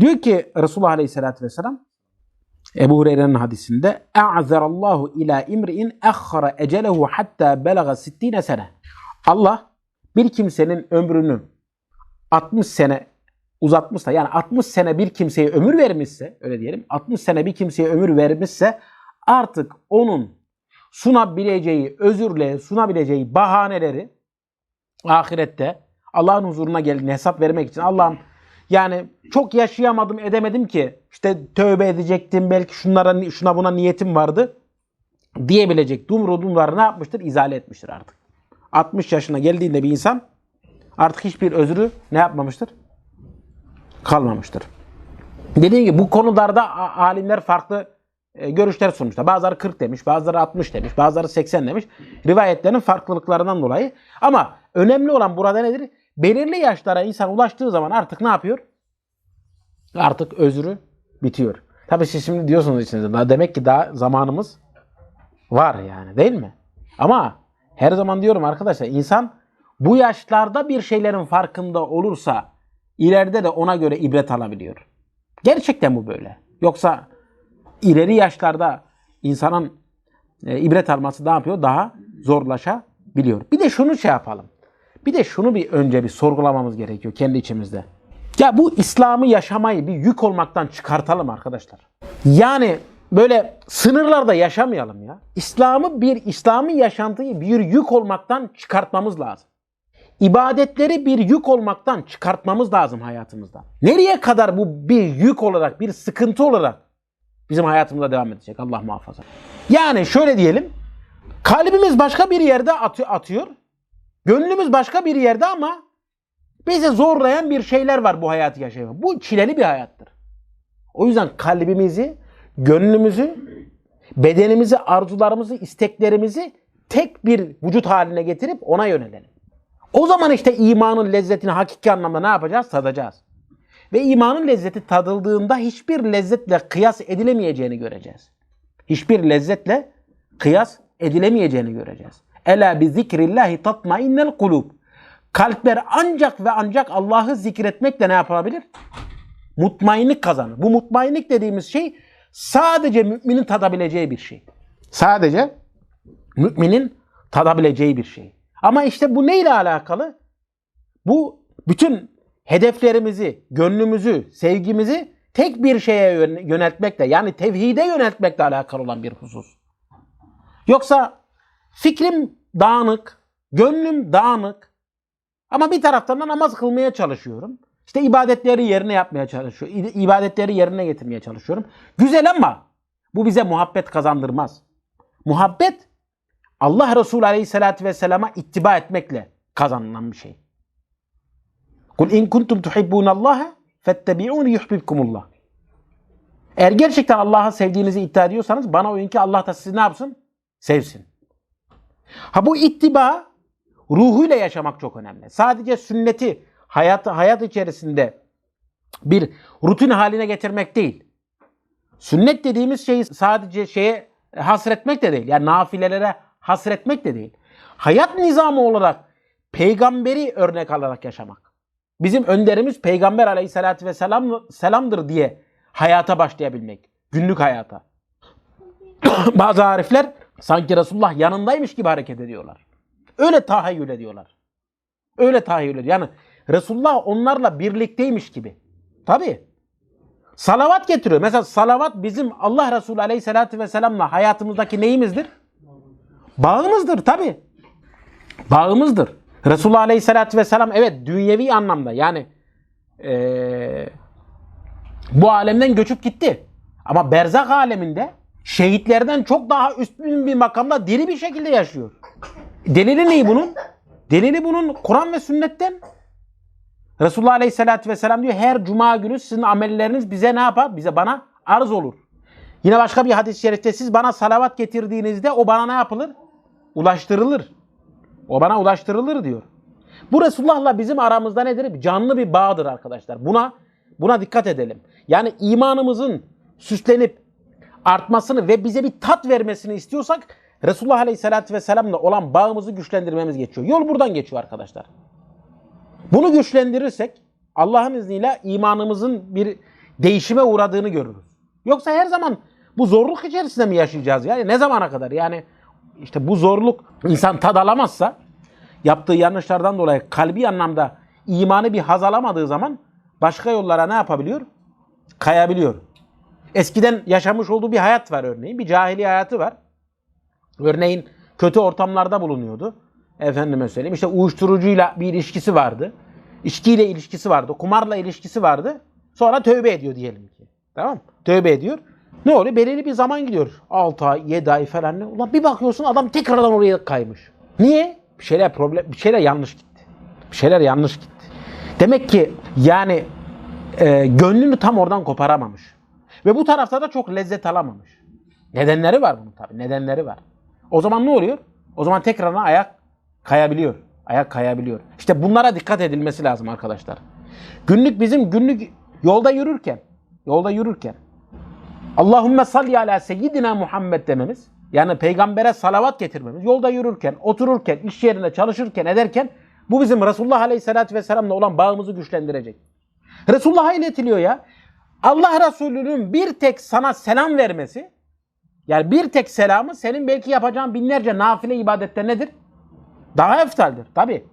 Diyor ki Resulullah Aleyhisselatü Vesselam Ebu Hureyre'nin hadisinde اَعْذَرَ ila imri'in اَخَّرَ ecelehu hatta belaga 60 sene. Allah bir kimsenin ömrünü 60 sene uzatmışsa yani 60 sene bir kimseye ömür vermişse öyle diyelim 60 sene bir kimseye ömür vermişse artık onun sunabileceği özürle sunabileceği bahaneleri ahirette Allah'ın huzuruna geldiğinde hesap vermek için Allah'ım yani çok yaşayamadım edemedim ki işte tövbe edecektim belki şunlara şuna buna niyetim vardı diyebilecek dumru dumları ne yapmıştır? İzale etmiştir artık. 60 yaşına geldiğinde bir insan artık hiçbir özrü ne yapmamıştır? Kalmamıştır. Dediğim gibi bu konularda alimler farklı e, görüşler sunmuşlar. Bazıları 40 demiş, bazıları 60 demiş, bazıları 80 demiş. Rivayetlerin farklılıklarından dolayı. Ama önemli olan burada nedir? Belirli yaşlara insan ulaştığı zaman artık ne yapıyor? Artık özrü bitiyor. Tabii siz şimdi diyorsunuz içinizde demek ki daha zamanımız var yani değil mi? Ama her zaman diyorum arkadaşlar insan bu yaşlarda bir şeylerin farkında olursa ileride de ona göre ibret alabiliyor. Gerçekten bu böyle. Yoksa ileri yaşlarda insanın e, ibret alması ne yapıyor? Daha zorlaşabiliyor. Bir de şunu şey yapalım. Bir de şunu bir önce bir sorgulamamız gerekiyor kendi içimizde. Ya bu İslam'ı yaşamayı bir yük olmaktan çıkartalım arkadaşlar. Yani böyle sınırlarda yaşamayalım ya. İslam'ı bir İslami yaşantıyı bir yük olmaktan çıkartmamız lazım. İbadetleri bir yük olmaktan çıkartmamız lazım hayatımızda. Nereye kadar bu bir yük olarak, bir sıkıntı olarak bizim hayatımızda devam edecek Allah muhafaza. Yani şöyle diyelim. Kalbimiz başka bir yerde atı- atıyor. Gönlümüz başka bir yerde ama bizi zorlayan bir şeyler var bu hayatı yaşamak. Bu çileli bir hayattır. O yüzden kalbimizi, gönlümüzü, bedenimizi, arzularımızı, isteklerimizi tek bir vücut haline getirip ona yönelelim. O zaman işte imanın lezzetini hakiki anlamda ne yapacağız? Tadacağız. Ve imanın lezzeti tadıldığında hiçbir lezzetle kıyas edilemeyeceğini göreceğiz. Hiçbir lezzetle kıyas edilemeyeceğini göreceğiz. Ela bi zikrillahi tatmainnel kulub. Kalpler ancak ve ancak Allah'ı zikretmekle ne yapabilir? Mutmainlik kazanır. Bu mutmainlik dediğimiz şey sadece müminin tadabileceği bir şey. Sadece müminin tadabileceği bir şey. Ama işte bu neyle alakalı? Bu bütün hedeflerimizi, gönlümüzü, sevgimizi tek bir şeye yön- yöneltmekle yani tevhide yöneltmekle alakalı olan bir husus. Yoksa fikrim dağınık, gönlüm dağınık ama bir taraftan da namaz kılmaya çalışıyorum. İşte ibadetleri yerine yapmaya çalışıyorum. İbadetleri yerine getirmeye çalışıyorum. Güzel ama bu bize muhabbet kazandırmaz. Muhabbet Allah Resulü Aleyhisselatü Vesselam'a ittiba etmekle kazanılan bir şey. Kul in kuntum tuhibbunallaha fettebi'uni yuhibbukumullah. Eğer gerçekten Allah'ı sevdiğinizi iddia ediyorsanız bana uyun ki Allah da sizi ne yapsın? Sevsin. Ha bu ittiba ruhuyla yaşamak çok önemli. Sadece sünneti hayat, hayat içerisinde bir rutin haline getirmek değil. Sünnet dediğimiz şeyi sadece şeye hasretmek de değil. Yani nafilelere hasretmek de değil. Hayat nizamı olarak peygamberi örnek alarak yaşamak. Bizim önderimiz peygamber aleyhissalatü vesselam selamdır diye hayata başlayabilmek. Günlük hayata. Bazı arifler sanki Resulullah yanındaymış gibi hareket ediyorlar. Öyle tahayyül ediyorlar. Öyle tahayyül ediyor. Yani Resulullah onlarla birlikteymiş gibi. Tabii. Salavat getiriyor. Mesela salavat bizim Allah Resulü Aleyhisselatü Vesselam'la hayatımızdaki neyimizdir? Bağımızdır tabii. Bağımızdır. Resulullah Aleyhisselatü Vesselam evet dünyevi anlamda yani eee, bu alemden göçüp gitti. Ama berzak aleminde şehitlerden çok daha üstün bir makamda diri bir şekilde yaşıyor. Delili ne bunun? Delili bunun Kur'an ve sünnetten. Resulullah Aleyhisselatü Vesselam diyor her cuma günü sizin amelleriniz bize ne yapar? Bize bana arz olur. Yine başka bir hadis-i şerifte siz bana salavat getirdiğinizde o bana ne yapılır? Ulaştırılır. O bana ulaştırılır diyor. Bu Resulullah'la bizim aramızda nedir? Canlı bir bağdır arkadaşlar. Buna buna dikkat edelim. Yani imanımızın süslenip artmasını ve bize bir tat vermesini istiyorsak Resulullah Aleyhisselatü Vesselam'la olan bağımızı güçlendirmemiz geçiyor. Yol buradan geçiyor arkadaşlar. Bunu güçlendirirsek Allah'ın izniyle imanımızın bir değişime uğradığını görürüz. Yoksa her zaman bu zorluk içerisinde mi yaşayacağız? Yani ne zamana kadar? Yani işte bu zorluk insan tad alamazsa yaptığı yanlışlardan dolayı kalbi anlamda imanı bir haz alamadığı zaman başka yollara ne yapabiliyor? Kayabiliyor. Eskiden yaşamış olduğu bir hayat var örneğin. Bir cahiliye hayatı var. Örneğin kötü ortamlarda bulunuyordu. Efendime söyleyeyim işte uyuşturucuyla bir ilişkisi vardı. İçkiyle ilişkisi vardı. Kumarla ilişkisi vardı. Sonra tövbe ediyor diyelim ki. Tamam? Tövbe ediyor. Ne oluyor? Belirli bir zaman gidiyor. 6 ay, 7 ay falan. Ulan bir bakıyorsun adam tekrardan oraya kaymış. Niye? Bir şeyler problem, bir şeyler yanlış gitti. Bir şeyler yanlış gitti. Demek ki yani e, gönlünü tam oradan koparamamış. Ve bu tarafta da çok lezzet alamamış. Nedenleri var bunun tabii. Nedenleri var. O zaman ne oluyor? O zaman tekrardan ayak kayabiliyor. Ayak kayabiliyor. İşte bunlara dikkat edilmesi lazım arkadaşlar. Günlük bizim günlük yolda yürürken, yolda yürürken Allahümme salli ala seyyidina Muhammed dememiz, yani peygambere salavat getirmemiz, yolda yürürken, otururken, iş yerinde çalışırken, ederken bu bizim Resulullah Aleyhisselatü Vesselam'la olan bağımızı güçlendirecek. Resulullah'a iletiliyor ya. Allah Resulü'nün bir tek sana selam vermesi, yani bir tek selamı senin belki yapacağın binlerce nafile ibadette nedir? Daha eftaldir. Tabi.